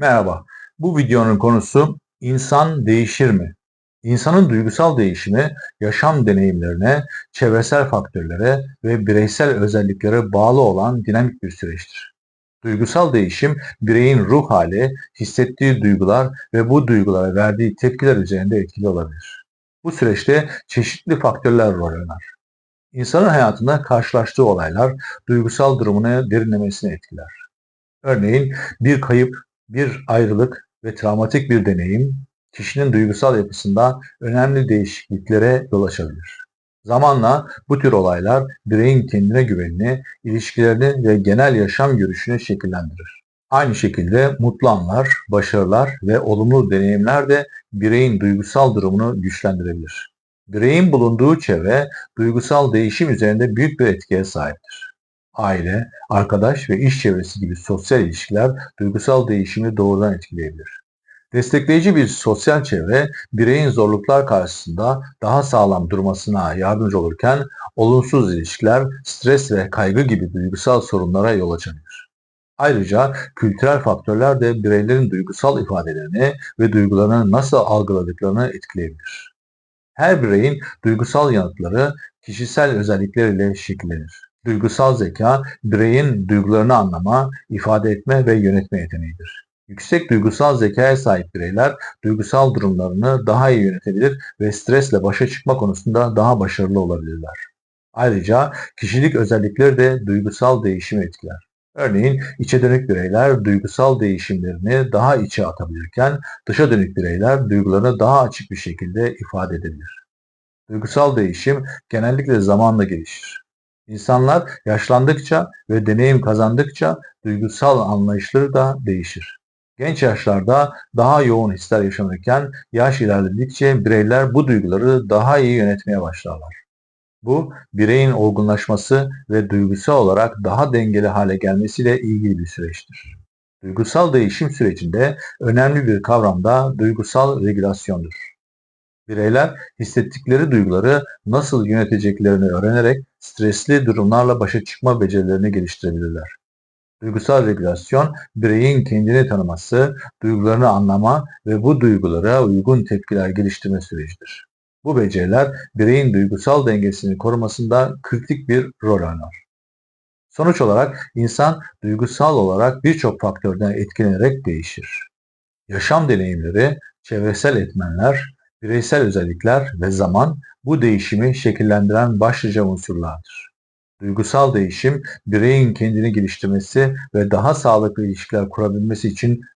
Merhaba. Bu videonun konusu insan değişir mi? İnsanın duygusal değişimi yaşam deneyimlerine, çevresel faktörlere ve bireysel özelliklere bağlı olan dinamik bir süreçtir. Duygusal değişim bireyin ruh hali, hissettiği duygular ve bu duygulara verdiği tepkiler üzerinde etkili olabilir. Bu süreçte çeşitli faktörler rol oynar. İnsanın hayatında karşılaştığı olaylar duygusal durumunu derinlemesine etkiler. Örneğin bir kayıp, bir ayrılık ve travmatik bir deneyim kişinin duygusal yapısında önemli değişikliklere yol açabilir. Zamanla bu tür olaylar bireyin kendine güvenini, ilişkilerini ve genel yaşam görüşünü şekillendirir. Aynı şekilde mutlu anlar, başarılar ve olumlu deneyimler de bireyin duygusal durumunu güçlendirebilir. Bireyin bulunduğu çevre duygusal değişim üzerinde büyük bir etkiye sahiptir aile, arkadaş ve iş çevresi gibi sosyal ilişkiler duygusal değişimi doğrudan etkileyebilir. Destekleyici bir sosyal çevre bireyin zorluklar karşısında daha sağlam durmasına yardımcı olurken olumsuz ilişkiler stres ve kaygı gibi duygusal sorunlara yol açabilir. Ayrıca kültürel faktörler de bireylerin duygusal ifadelerini ve duygularını nasıl algıladıklarını etkileyebilir. Her bireyin duygusal yanıtları kişisel özellikleriyle şekillenir. Duygusal zeka, bireyin duygularını anlama, ifade etme ve yönetme yeteneğidir. Yüksek duygusal zekaya sahip bireyler duygusal durumlarını daha iyi yönetebilir ve stresle başa çıkma konusunda daha başarılı olabilirler. Ayrıca kişilik özellikleri de duygusal değişimi etkiler. Örneğin içe dönük bireyler duygusal değişimlerini daha içe atabilirken dışa dönük bireyler duygularını daha açık bir şekilde ifade edebilir. Duygusal değişim genellikle zamanla gelişir. İnsanlar yaşlandıkça ve deneyim kazandıkça duygusal anlayışları da değişir. Genç yaşlarda daha yoğun hisler yaşanırken yaş ilerledikçe bireyler bu duyguları daha iyi yönetmeye başlarlar. Bu bireyin olgunlaşması ve duygusal olarak daha dengeli hale gelmesiyle ilgili bir süreçtir. Duygusal değişim sürecinde önemli bir kavram da duygusal regülasyondur. Bireyler hissettikleri duyguları nasıl yöneteceklerini öğrenerek stresli durumlarla başa çıkma becerilerini geliştirebilirler. Duygusal regülasyon, bireyin kendini tanıması, duygularını anlama ve bu duygulara uygun tepkiler geliştirme sürecidir. Bu beceriler bireyin duygusal dengesini korumasında kritik bir rol oynar. Sonuç olarak insan duygusal olarak birçok faktörden etkilenerek değişir. Yaşam deneyimleri, çevresel etmenler, Bireysel özellikler ve zaman bu değişimi şekillendiren başlıca unsurlardır. Duygusal değişim, bireyin kendini geliştirmesi ve daha sağlıklı ilişkiler kurabilmesi için